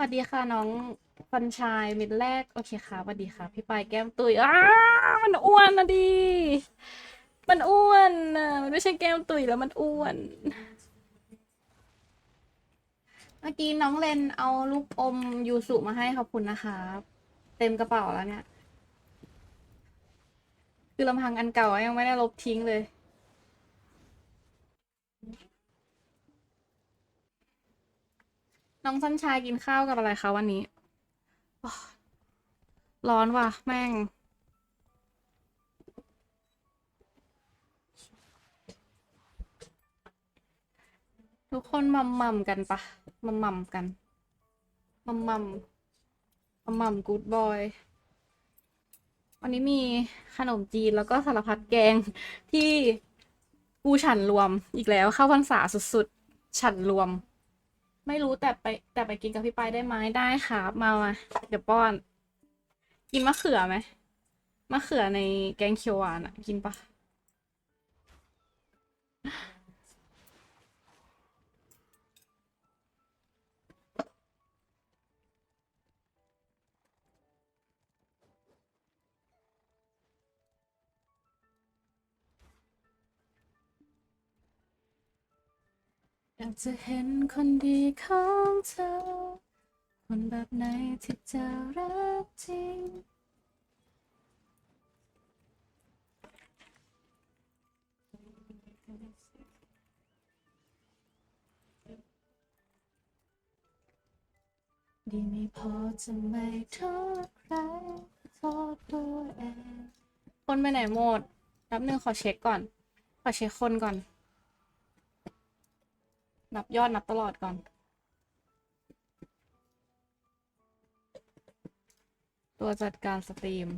สวัสดีค่ะน้องฟันชายมิดแรก โอเคค่ะสวัสดีค่ะ พี่ปายแก้มตุยอ้ามันอ้วนนะดิมันอ้วนน่ะมันไม่ใช่แก้มตุยแล้วมันอ้วน เมื่อกี้น้องเลนเอาลูกอมยูสุมาให้ขอบคุณนะคะเต็มกระเป๋าแล้วเนี่ย คือลำพังอันเก่ายังไม่ได้ลบทิ้งเลย น้องสันชายกินข้าวกับอะไรคะวันนี้ ร้อนว่ะ แม่ง ทุกคนมัมมัมกันปะมัมมัมกัน มัมมัมมัมมัมกูดบอยวันนี้มีขนมจีนแล้วก็สารพัดแกงที่กูฉันรวมอีกแล้วเข้าพรรษาสุดๆ ฉันรวม ไม่รู้แต่ไปแต่ไปกินกับพี่ปายได้ไหมได้ครับมามาเดี๋ยวป้อน กินมะเขือไหมมะเขือในแกงเขียวหวานอะกินปะ อยากจะเห็นคนดีของเธอ คนแบบไหนที่จะรักจริง ดีไม่พอจะไม่โทษใครโทษตัวเองคนไปไหนหมดแป๊บนึงขอเช็คก่อน ขอเช็คคนก่อน นับยอดนับตลอดก่อน ตัวจัดการสตรีม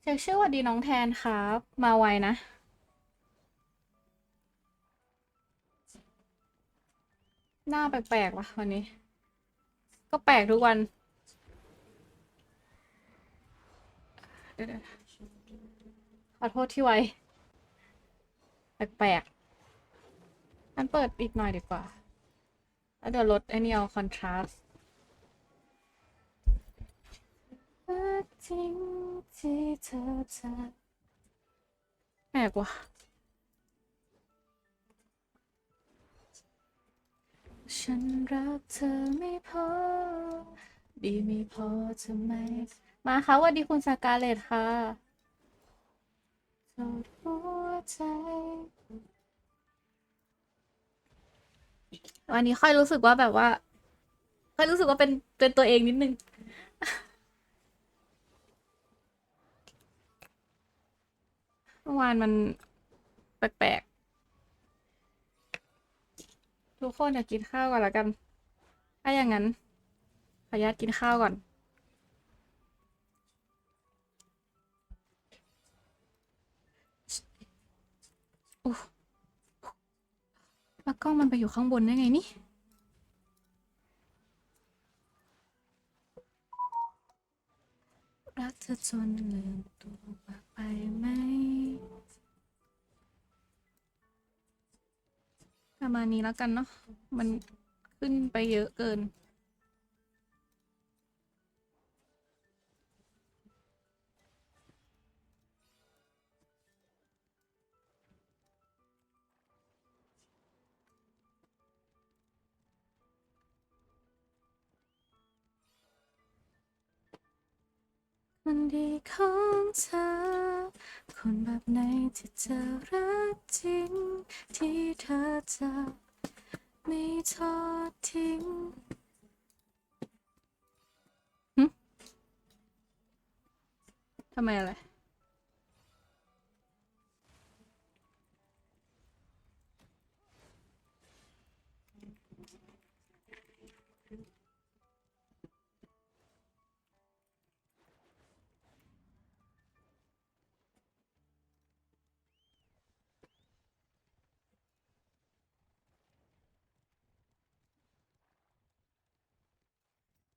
เช็คชื่อวัดดีน้องแทนครับ มาไวนะหน้าแปลกๆว่ะวันนี้ ก็แปลกทุกวัน เดี๋ยวๆขอโทษที่ไวแปลกๆงั้นเปิดอีกหน่อยดีกว่า แล้วเดี๋ยวลดไอ้นี่เอาคอนทราสต์จริงที่เธอจะแปลกว่ะฉันรักเธอไม่พอ ดีไม่พอจะไม มาค่ะสวัสดีคุณสกาเลตค่ะวันนี้ค่อยรู้สึกว่าแบบว่า ค่อยรู้สึกว่าเป็นเป็นตัวเองนิดนึงเมื่อวานมันแปลกๆทุกคนอยากกินข้าวก่อนละกัน ถ้าอย่างนั้นขออนุญาตกินข้าวก่อน แล้วกล้องมันไปอยู่ข้างบนได้ไงนี่ รักเธอจนลืมตัวบ้างไปไหม ประมาณนี้แล้วกันเนาะ มันขึ้นไปเยอะเกิน ดีของเธอ คนแบบไหนที่เธอรักจริง ที่เธอจะไม่ทอดทิ้งหึทำไมอะไร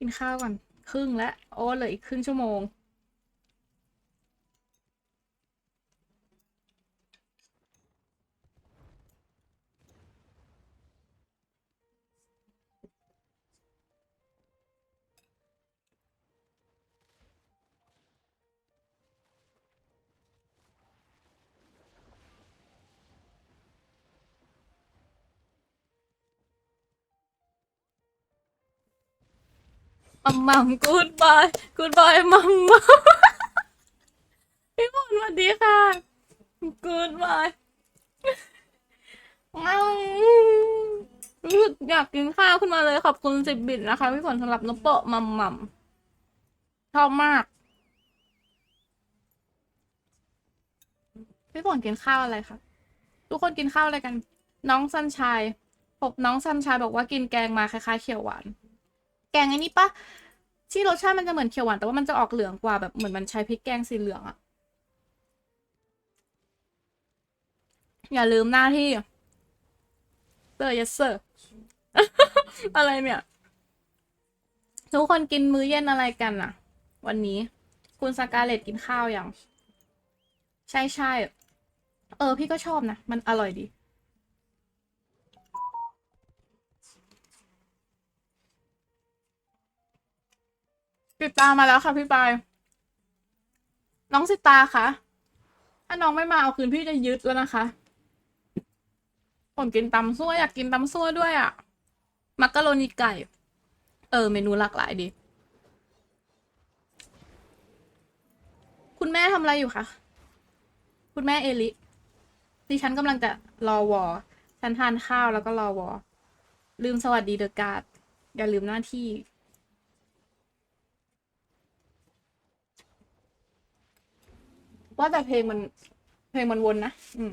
กินข้าวก่อน ครึ่งแล้วโอ้เหลืออีกครึ่งชั่วโมง มัมมัมกูดบอยกูดบอยมัมมัมพี่ฝนสวัสดีค่ะกูดบอยมัมรู้สึกอยากกินข้าวขึ้นมาเลยขอบคุณสิบบิตนะคะพี่ฝนสำหรับนโปะมัมมัมชอบมาก พี่ฝนกินข้าวอะไรคะทุกคนกินข้าวอะไรกัน น้องสันชายผมน้องสันชายบอกว่ากินแกงมาคล้ายๆเขียวหวาน แกงไอ้นี่ปะที่รสชาติมันจะเหมือนเขียวหวานแต่ว่ามันจะออกเหลืองกว่าแบบเหมือนมันใช้พริกแกงสีเหลืองอะอย่าลืมหน้าที่เซอร์ yes sir อะไรเนี่ย ทุกคนกินมื้อเย็นอะไรกันอะวันนี้ คุณสกาเลตกินข้าวยัง ใช่ใช่เออ พี่ก็ชอบนะ มันอร่อยดี ติตามมาแล้วค่ะพี่ปาย น้องสิตาคะถ้าน้องไม่มาเอาคืนพี่จะยึดแล้วนะคะผมกินตำซั่วอยากกินตำซั่วด้วยอะ่ะ มักกะโรนีไก่ เออ เมนูหลากหลายดี คุณแม่ทำอะไรอยู่คะ คุณแม่เอลิดิฉันกำลังจะรอวอฉันทานข้าวแล้วก็รอวอ ลืมสวัสดีเดอะการ์ดอย่าลืมหน้าที่ ว่าแต่เพลงมัน เพลงมันวนนะ อืม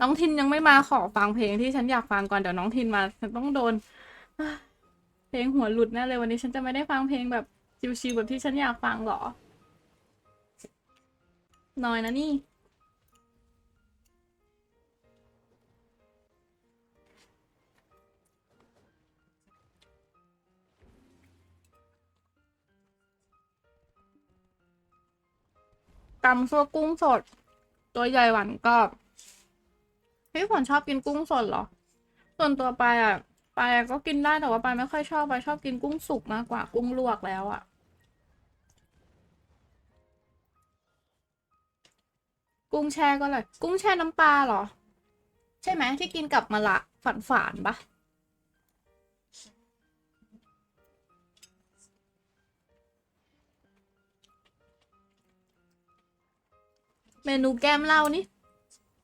น้องทินยังไม่มาขอฟังเพลงที่ฉันอยากฟังก่อนเดี๋ยวน้องทินมาฉันต้องโดน เพลงหัวหลุดแน่เลยวันนี้ฉันจะไม่ได้ฟังเพลงแบบชิวๆแบบที่ฉันอยากฟังหรอ น้อยนะนี่ ตำซัวกุ้งสด ตัวใหญ่หวานกรอบพี่ฝนชอบกินกุ้งสดเหรอ ส่วนตัวปายอะปายก็กินได้แต่ว่าปายไม่ค่อยชอบปายชอบกินกุ้งสุกมากกว่ากุ้งลวกแล้วอะ กุ้งแช่ก็เลย กุ้งแช่น้ำปลาเหรอ ใช่ไหมที่กินกับมะละ ฝานฝานปะ เมนูแก้มเหล้านี่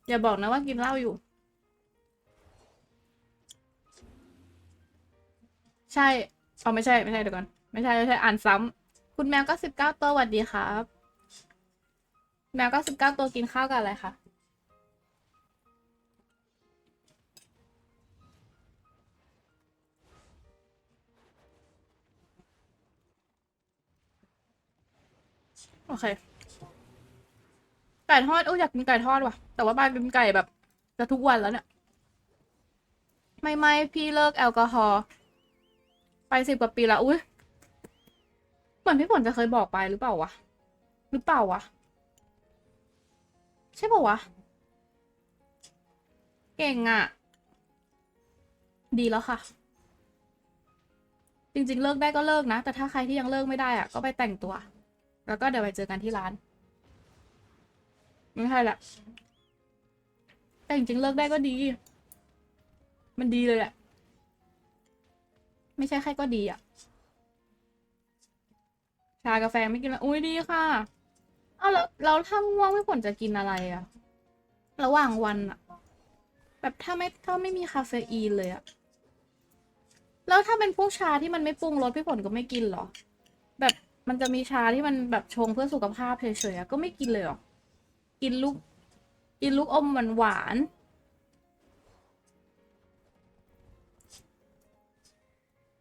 อย่าบอกนะว่ากินเหล้าอยู่ ใช่เอาไม่ใช่ไม่ใช่เดี๋ยวก่อน ไม่ใช่ไม่ใช่อ่านซ้ำคุณแมวก็สิบเก้าตัวสวัสดีครับ แมวก็สิบเก้าตัวกินข้าวกับอะไรคะโอเค ไก่ทอดอุ้ยอยากกินไก่ทอดว่ะ แต่ว่าบ้านกินไก่แบบ จะทุกวันแล้วเนี่ย ไม่ไม่พี่เลิกแอลกอฮอล์ไปสิบกว่าปีแล้วอุ้ยเหมือนพี่ฝนจะเคยบอกไปหรือเปล่าวะหรือเปล่าวะใช่ป่าวะ เก่งอะ่ะ ดีแล้วค่ะ จริงๆ เลิกได้ก็เลิกนะ แต่ถ้าใครที่ยังเลิกไม่ได้อะ ก็ไปแต่งตัว แล้วก็เดี๋ยวไปเจอกันที่ร้าน ไม่ใช่ละ แต่จริงๆเลิกได้ก็ดี มันดีเลยแหละ ไม่ใช่แค่ก็ดีอะชากาแฟไม่กินแล้วอุ้ยดีค่ะเอาวแล้วแล้วถ้าว่างไม่ผลจะกินอะไรอะระหว่างวันอะแบบถ้าไม่ถ้าไม่มีคาเฟอีนเลยอะแล้วถ้าเป็นพวกชาที่มันไม่ปรุงรสพี่ผลก็ไม่กินเหรอ แบบมันจะมีชาที่มันแบบชงเพื่อสุขภาพเฉยๆอะก็ไม่กินเลยหรอ กินลูก กินลูกอมหวานหวาน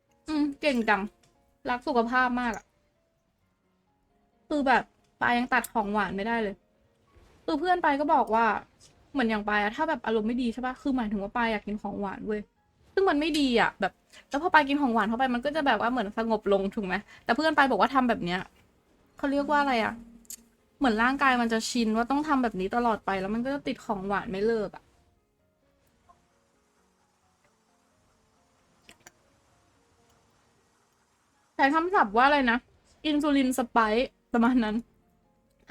ๆอืมเก่งจัง รักสุขภาพมากอะคือแบบปายยังตัดของหวานไม่ได้เลยคือเพื่อนปายก็บอกว่า เหมือนอย่างปายอะถ้าแบบอารมณ์ไม่ดีใช่ปะคือหมายถึงว่าปายอยากกินของหวานเว้ยซึ่งมันไม่ดีอะแบบ แล้วพอปายกินของหวานเข้าไปมันก็จะแบบว่าเหมือนสงบลงถูกไหมแต่เพื่อนปายบอกว่าทำแบบเนี้ยเขาเรียกว่าอะไรอะ เหมือนร่างกายมันจะชินว่าต้องทำแบบนี้ตลอดไปแล้วมันก็จะติดของหวานไม่เลิกอะใช้คำศัพท์ว่าอะไรนะ อินซูลินสไปค์ประมาณนั้น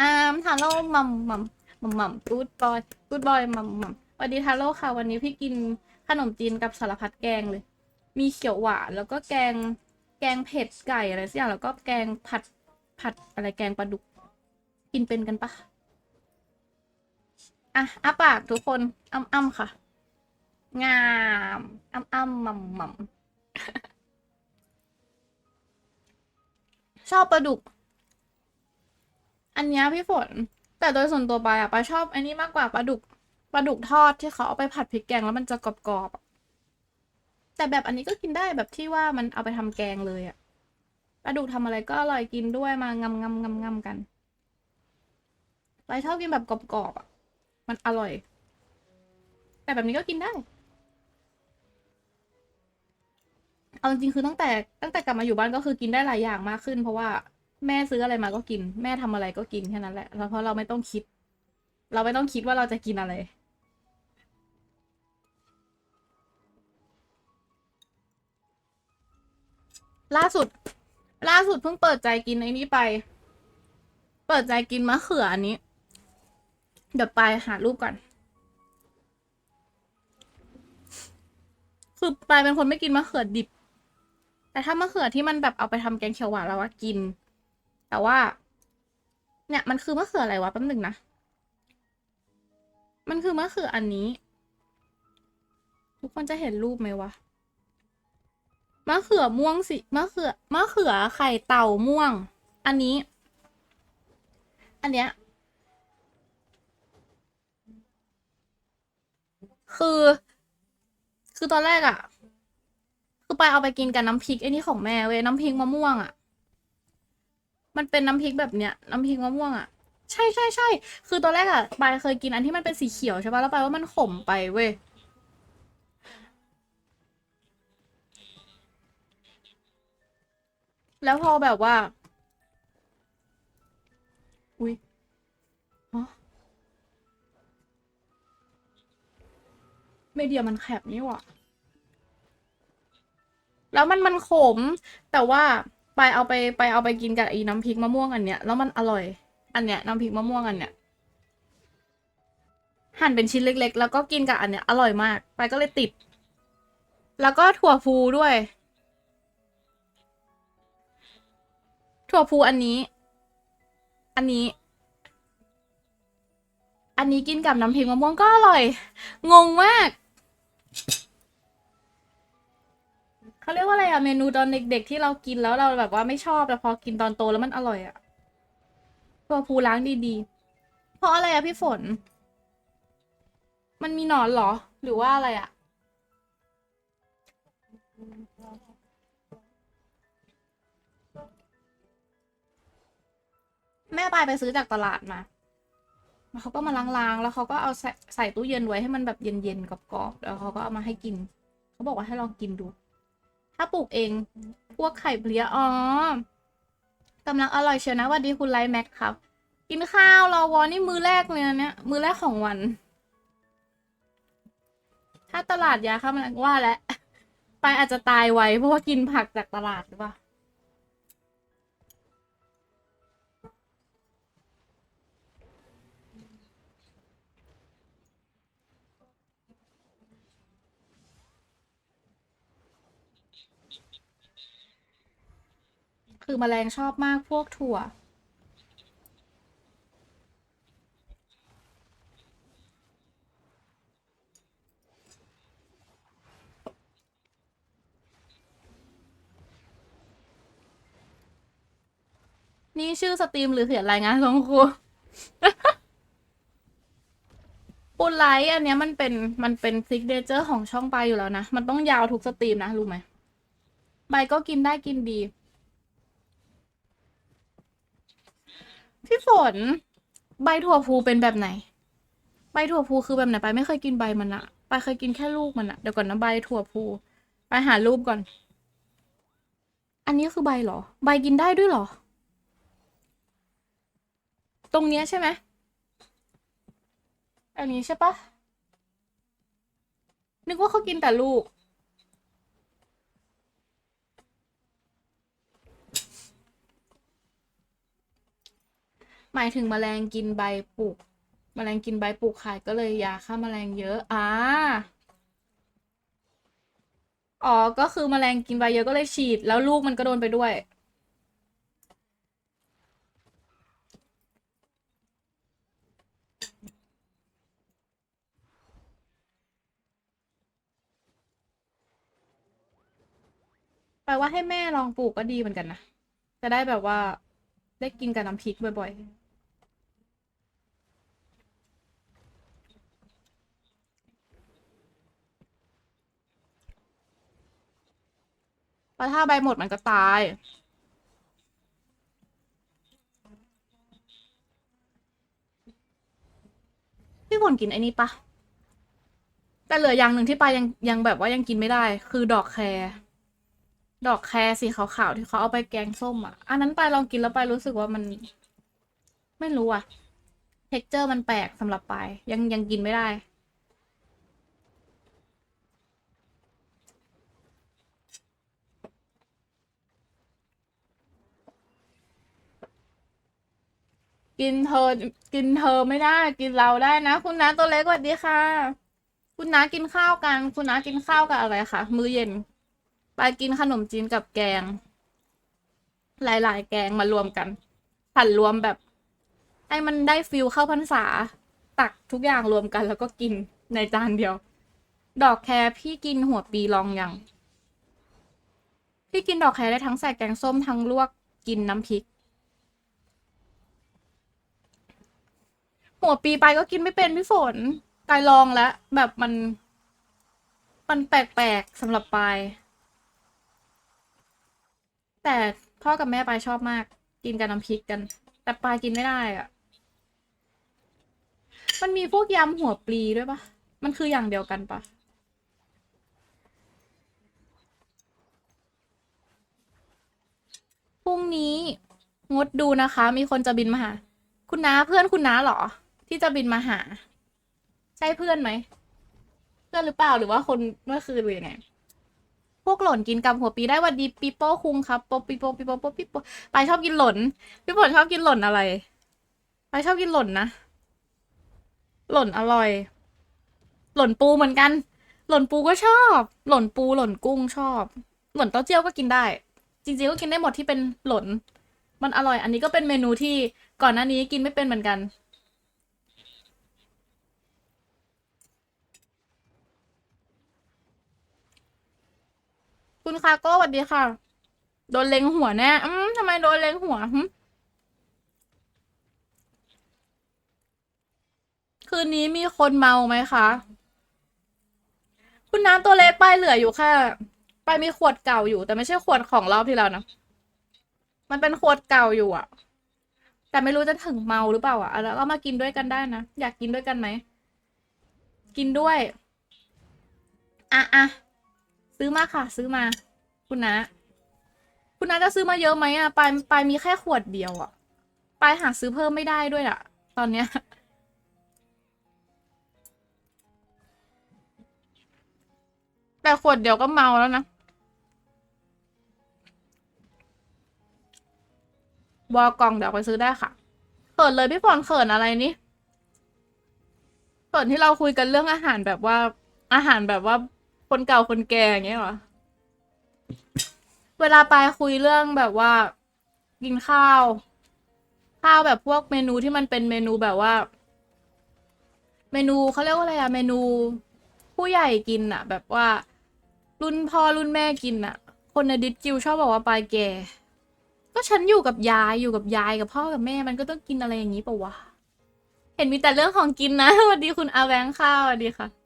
อาทาโร่มัมมัมมัมมัมกูดบอยกูดบอยมัมมัมสวัสดีทาโร่ค่ะ วันนี้พี่กินขนมจีนกับสารพัดแกงเลย มีเขียวหวานแล้วก็แกงแกงเผ็ดไก่อะไรสักอย่างแล้วก็แกงผัดผัดอะไรแกงปลาดุก กินเป็นกันปะอะอ้าปากทุกคนอ้ำอ้ำค่ะ งามอ้ำอ้ำมัมมัมชอบปลาดุก อันนี้พี่ฝน แต่โดยส่วนตัวไปอะไปาชอบอันนี้มากกว่าปลาดุกปลาดุกทอดที่เขาเอาไปผัดพริกแกงแล้วมันจะกรอบๆแต่แบบอันนี้ก็กินได้แบบที่ว่ามันเอาไปทำแกงเลยอะปลาดุกทำอะไรก็อร่อยกินด้วยมางำงำงำงำกัน ไปชอบกินแบบกรอบๆอะมันอร่อย แต่แบบนี้ก็กินได้ เอาจริงๆคือตั้งแต่ตั้งแต่กลับมาอยู่บ้านก็คือกินได้หลายอย่างมากขึ้น เพราะว่าแม่ซื้ออะไรมาก็กิน แม่ทำอะไรก็กินแค่นั้นแหละแล้วเพราะเราไม่ต้องคิด เราไม่ต้องคิดว่าเราจะกินอะไรล่าสุด ล่าสุดเพิ่งเปิดใจกินไอ้นี้ไป เปิดใจกินมะเขืออันนี้ เดี๋ยวไปหารูปก่อน คือปายเป็นคนไม่กินมะเขือดิบ แต่ถ้ามะเขือที่มันแบบเอาไปทำแกงเขียวหวานเราว่ากิน แต่ว่า เนี่ย มันคือมะเขืออะไรวะแป๊บหนึงนะ มันคือมะเขืออันนี้ ทุกคนจะเห็นรูปไหมวะ มะเขือม่วงสิ มะเขือ มะเขือไข่เต่าม่วง อันนี้ อันเนี้ย คือ คือตอนแรกอะคือไปเอาไปกินกับน้ำพริกไอ้นี่ของแม่เว้ยน้ำพริกมะม่วงอะมันเป็นน้ำพริกแบบเนี้ยน้ำพริกมะม่วงอะใช่ใช่ใช่ คือตอนแรกอะปายเคยกินอันที่มันเป็นสีเขียวใช่ปะแล้วปายว่ามันขมไปเว้ย แล้วพอแบบว่า อุ๊ย เมเดียมันแคบนี่หว่าแล้วมันมันขม แต่ว่าไปเอาไปไปเอาไปกินกับไอ้น้ำพริกมะม่วงอันเนี้ยแล้วมันอร่อย อันเนี้ยน้ำพริกมะม่วงอันเนี้ยหั่นเป็นชิ้นเล็ก ๆ แล้วก็กินกับอันเนี้ยอร่อยมาก ไปก็เลยติด แล้วก็ถั่วฟูด้วย ถั่วพูอันนี้ อันนี้ อันนี้กินกับน้ำพริกมะม่วงก็อร่อย งงมาก เขาเรียกว่าอะไรอะเมนูตอนเด็ก ๆ ที่เรากินแล้วเราแบบว่าไม่ชอบแต่พอกินตอนโตแล้วมันอร่อยอะถั่วพูล้างดีๆ เพราะอะไรอะพี่ฝน มันมีหนอนเหรอ หรือว่าอะไรอะแม่ปายไปซื้อจากตลาดมา เขาก็มาล้างๆ แล้วเขาก็เอาใส่ใส่ตู้เย็นไว้ให้มันแบบเย็นๆกรอบๆแล้วเขาก็เอามาให้กิน เขาบอกว่าให้ลองกินดู ถ้าปลูกเองพวกไข่เพลี้ยอ๋อกำลังอร่อยเชียวนะวัสดีคุณไลท์แม็กครับ กินข้าวรอวอนี่มือแรกเลยนะเนี่ย มือแรกของวัน ถ้าตลาดยาค่ะมันว่าแล้วไปอาจจะตายไวเพราะว่ากินผักจากตลาดหรือเปล่า คือแมลงชอบมากพวกถั่ว นี่ชื่อสตรีมหรือเขียนรายงานของครูปูไลท์อันเนี้ยมันเป็นมันเป็นซิกเนเจอร์ของช่องไปอยู่แล้วนะ มันต้องยาวทุกสตรีมนะ รู้ไหมใบก็กินได้กินดี พี่ฝน ใบถั่วพูเป็นแบบไหน ใบถั่วพูคือแบบไหนไปไม่เคยกินใบมันอะไปเคยกินแค่ลูกมันอะเดี๋ยวก่อนนะใบถั่วพูไปหารูปก่อน อันนี้คือใบเหรอ ใบกินได้ด้วยเหรอ ตรงเนี้ยใช่ไหมอันนี้ใช่ปะนึกว่าเขากินแต่ลูก หมายถึงแมลงกินใบปลูกแมลงกินใบปลูกขายก็เลยยาฆ่าแมลงเยอะ อ่า อ๋อ ก็คือแมลงกินไปเยอะก็เลยฉีด แล้วลูกมันก็โดนไปด้วย แปลว่าให้แม่ลองปลูกก็ดีเหมือนกันนะ จะได้แบบว่าได้กินกับน้ำพริกบ่อยๆ เพราะถ้าใบหมดมันก็ตาย พี่ฝนกินไอ้นี่ปะแต่เหลืออย่างหนึ่งที่ปายังยังแบบว่ายังกินไม่ได้ คือดอกแครดอกแครสีขาวๆที่เขาเอาไปแกงส้มอะ อันนั้นปายลองกินแล้วปายรู้สึกว่ามัน ไม่รู้อะเท็กเจอร์มันแปลกสำหรับปายยังยังกินไม่ได้ กินเธอ กินเธอไม่ได้ กินเราได้นะ คุณน้าตัวเล็กสวัสดีค่ะ คุณน้ากินข้าวกัน คุณน้ากินข้าวกับอะไรคะมื้อเย็น ไปกินขนมจีนกับแกง หลายๆ แกงมารวมกันผันรวมแบบให้มันได้ฟิลเข้าพรรษา ตักทุกอย่างรวมกัน แล้วก็กินในจานเดียว ดอกแครพี่กินหัวปีลองอยังพี่กินดอกแครได้ทั้งใส่แกงส้มทั้งลวกกินน้ำพริก หัวปีไปก็กินไม่เป็นพี่ฝนกายลองแล้วแบบมัน มันแปลกๆสำหรับปายแต่พ่อกับแม่ปายชอบมาก กินกับน้ำพริกกัน แต่ปายกินไม่ได้อะมันมีพวกยำหัวปลีด้วยปะมันคืออย่างเดียวกันปะพรุ่งนี้งดดูนะคะ มีคนจะบินมาหา คุณน้าเพื่อนคุณน้าเหรอ ที่จะบินมาหา ใช่เพื่อนไหม เพื่อนหรือเปล่าหรือว่าคนเมื่อคืนหรือยังไงพวกหล่นกินกับหัวปีได้วันดีปีโป้คุงครับโปปีโปปีโปโปปีโปไปชอบกินหล่นพี่ฝนชอบกินหล่นอะไร ไปชอบกินหล่นนะหล่นอร่อย หล่นปูเหมือนกัน หล่นปูก็ชอบ หล่นปูหล่นกุ้งชอบ หล่นเต้าเจี้ยวก็กินได้ จริงๆก็กินได้หมดที่เป็นหล่น มันอร่อย อันนี้ก็เป็นเมนูที่ก่อนหน้านี้กินไม่เป็นเหมือนกัน คุณคาโก้สวัสดีค่ะ โดนเล็งหัวแน่อืมทำไมโดนเล็งหัวหึคืนนี้มีคนเมาไหมคะ คุณน้ำตัวเล็กป้ายเหลืออยู่แค่ป้ายมีขวดเก่าอยู่ แต่ไม่ใช่ขวดของรอบที่แล้วนะ มันเป็นขวดเก่าอยู่อะแต่ไม่รู้จะถึงเมาหรือเปล่าอะแล้วก็มากินด้วยกันได้นะ อยากกินด้วยกันไหม กินด้วย อะอะ ซื้อมาค่ะ ซื้อมา คุณนะ คุณน้าจะซื้อมาเยอะไหมอะปายปายมีแค่ขวดเดียวอะปายหาซื้อเพิ่มไม่ได้ด้วยอะ ตอนเนี้ยแต่ขวดเดียวก็เมาแล้วนะบอกล่องเดี๋ยวไปซื้อได้ค่ะเขินเลยพี่พรเขินอะไรนี่เขินที่เราคุยกันเรื่องอาหารแบบว่าอาหารแบบว่า คนเก่าคนแก่อย่างเงี้ยเหรอ เวลาไปคุยเรื่องแบบว่า กินข้าว ข้าวแบบพวกเมนูที่มันเป็นเมนูแบบว่า เมนูเขาเรียกว่าอะไรอะเมนู ผู้ใหญ่กินอะแบบว่า รุ่นพ่อรุ่นแม่กินอะคนในดิสจิวชอบบอกว่าปลายแก่ ก็ฉันอยู่กับยายอยู่กับยายกับพ่อกับแม่ มันก็ต้องกินอะไรอย่างนี้ปะวะเห็นมีแต่เรื่องของกินนะสวัสดีคุณอาแวงข้าวสวัสดีค่ะ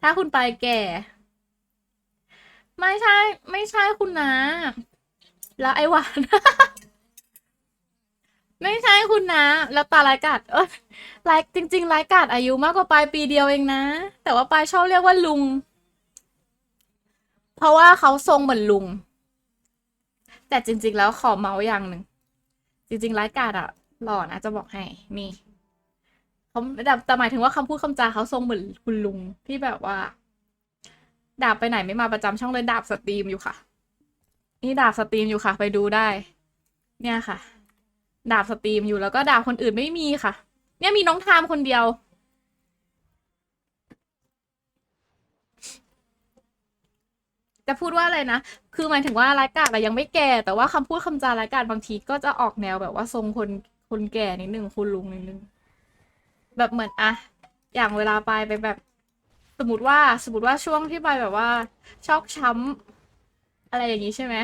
ถ้าคุณไปแก่ ไม่ใช่ ไม่ใช่คุณนะ แล้วไอหวาน ไม่ใช่คุณนะ แล้วตาลายกัดเออลายจริงๆลายกัดอายุมากกว่าปลายปีเดียวเองนะ แต่ว่าปลายชอบเรียกว่าลุง เพราะว่าเขาทรงเหมือนลุง แต่จริง ๆ แล้วขอเมาส์อย่างหนึ่ง จริงๆลายกัดอะหล่อนะจะบอกให้นี่ แต่แต่หมายถึงว่าคำพูดคำจาเขาทรงเหมือนคุณลุงที่แบบว่า ดาบไปไหนไม่มาประจำช่องเลยดาบสตรีมอยู่ค่ะ นี่ดาบสตรีมอยู่ค่ะ ไปดูได้ เนี่ยค่ะ ดาบสตรีมอยู่แล้วก็ดาบคนอื่นไม่มีค่ะ เนี่ยมีน้องทามคนเดียวจะพูดว่าอะไรนะ คือหมายถึงว่ารายกาจอะยังไม่แก่ แต่ว่าคำพูดคำจารายกาจบางทีก็จะออกแนวแบบว่าทรงคนคนแก่นิดหนึ่งคุณลุงนิดนึง แบบเหมือนอะอย่างเวลาไปไปแบบ สมมติว่าสมมติว่าช่วงที่ไปแบบว่าชอกช้ำอะไรอย่างนี้ใช่ไหม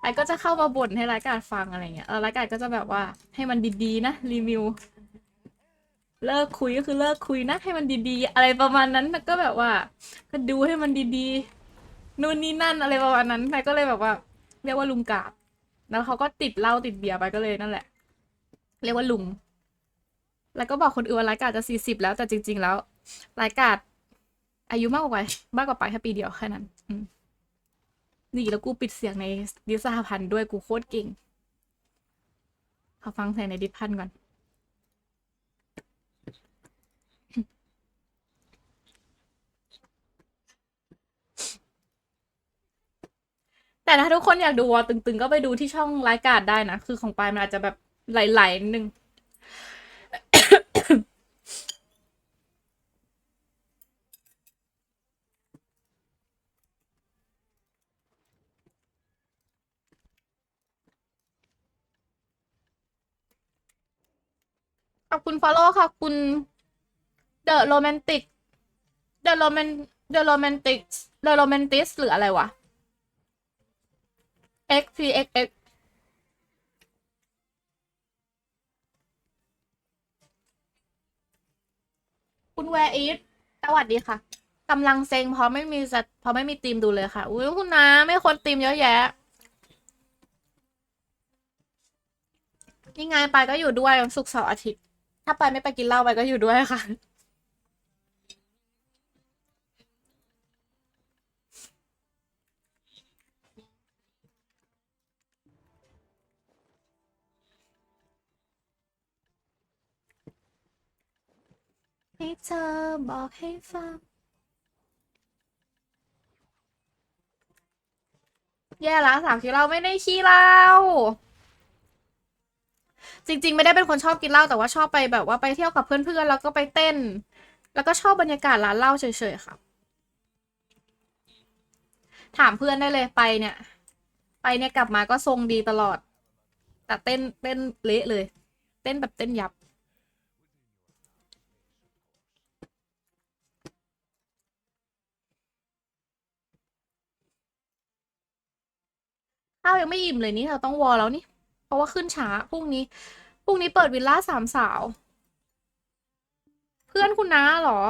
ไอ้ก็จะเข้ามาบ่นให้รายการฟังอะไรเงี้ยแล้วรายการก็จะแบบว่าให้มันดีๆนะรีวิว เลิกคุยก็คือเลิกคุยนะให้มันดีๆ อะไรประมาณนั้นแล้วก็แบบว่า ก็ดูให้มันดีๆนู่นนี่นั่นอะไรประมาณนั้นไปก็เลยแบบว่า เรียกว่าลุงกาบ แล้วเขาก็ติดเหล้าติดเบียร์ไปก็เลยนั่นแหละ เรียกว่าลุง แล้วก็บอกคนอื่นว่ารายการจะสี่สิบแล้วแต่จริง ๆ แล้วรายการอายุมากกว่าไปมากกว่าไปแค่ปีเดียวแค่นั้นอนี่แล้วกูปิดเสียงในดิสหพันด้วยกูโคตรเก่งขอฟังเสียงในดิสพันก่อนแต่ถ้าทุกคนอยากดูวอลตึงๆ ก็ไปดูที่ช่องรายการได้นะ คือของปลายมันอาจจะแบบไหลๆนิดนึง ข อบคุณฟอลโล่ค่ะ คุณ The Romantic The Roman The Romantic The Romantic หรืออะไรวะ X P X X คุณแวร์อีทสวัสดีค่ะกำลังเซ็งเพราะไม่มีจะเพราะไม่มีทีมดูเลยค่ะ อุ้ยคุณนะไม่คนทีมเยอะแยะ นี่ไงไปก็อยู่ด้วยวันศุกร์เสาร์อาทิตย์ ถ้าไปไม่ไปกินเหล้าไปก็อยู่ด้วยค่ะ ให้เธอบอกให้ฟัง แย่ละสาวขี้เหล้าไม่ได้ขี้เหล้า จริง ๆ ไม่ได้เป็นคนชอบกินเหล้าแต่ว่าชอบไปแบบว่าไปเที่ยวกับเพื่อนๆแล้วก็ไปเต้น แล้วก็ชอบบรรยากาศร้านเหล้าเฉยๆค่ะ ถามเพื่อนได้เลยไปเนี่ย ไปเนี่ยกลับมาก็ทรงดีตลอด แต่เต้นเต้นเละเลย เต้นแบบเต้นยับข้าวยังไม่อิ่มเลยนี่เราต้องวอลแล้วนี่ เพราะว่าขึ้นช้าพรุ่งนี้พรุ่งนี้เปิดวิลล่าสามสาว เพื่อนคุณน้าหรอ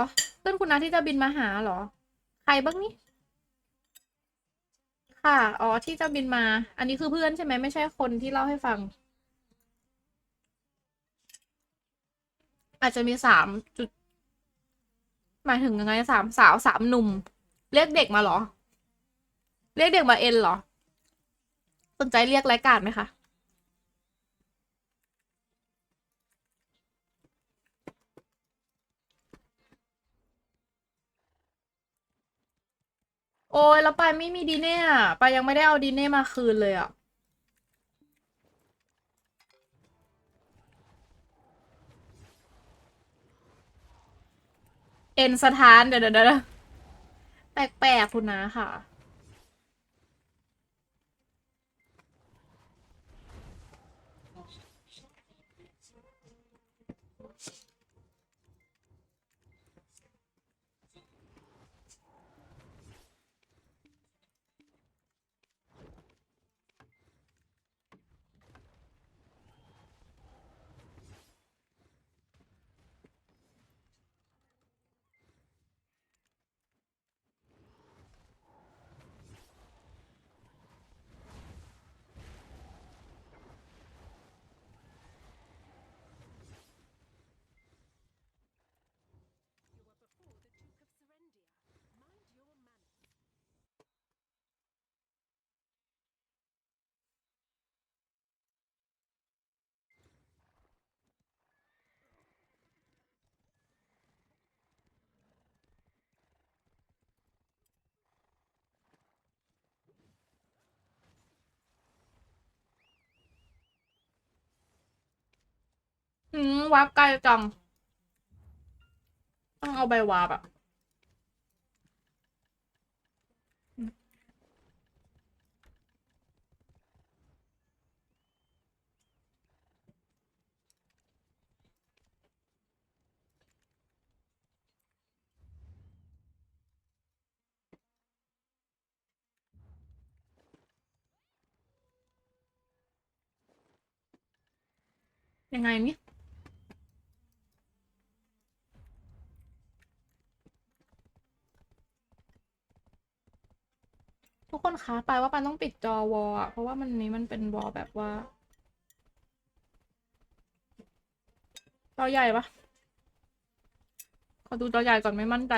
เพื่อนคุณน้าที่จะบินมาหาหรอ ใครบ้างนี่ค่ะ อ๋อ ที่จะบินมา อันนี้คือเพื่อนใช่ไหมไม่ใช่คนที่เล่าให้ฟัง อาจจะมีสามจุด หมายถึงยังไงสามสาวสามหนุ่ม เรียกเด็กมาหรอ เรียกเด็กมาเอ็นหรอ สนใจเรียกรายการไหมคะ โอ้ยแล้วปายไม่มีดีเน่อะปายยังไม่ได้เอาดีเน่มาคืนเลยอะเอ็นสถานเดี๋ยวเดี๋ยวแปลกๆคุณนะค่ะ อืมวาร์ปไกลจัง ต้องเอาใบวาร์ปอะยังไงนี่ ทุกคนคะไปายว่าปานต้องปิดจอวอลเพราะว่ามันนี้มันเป็นวอลแบบว่า จอใหญ่ปะขอดูจอใหญ่ก่อนไม่มั่นใจ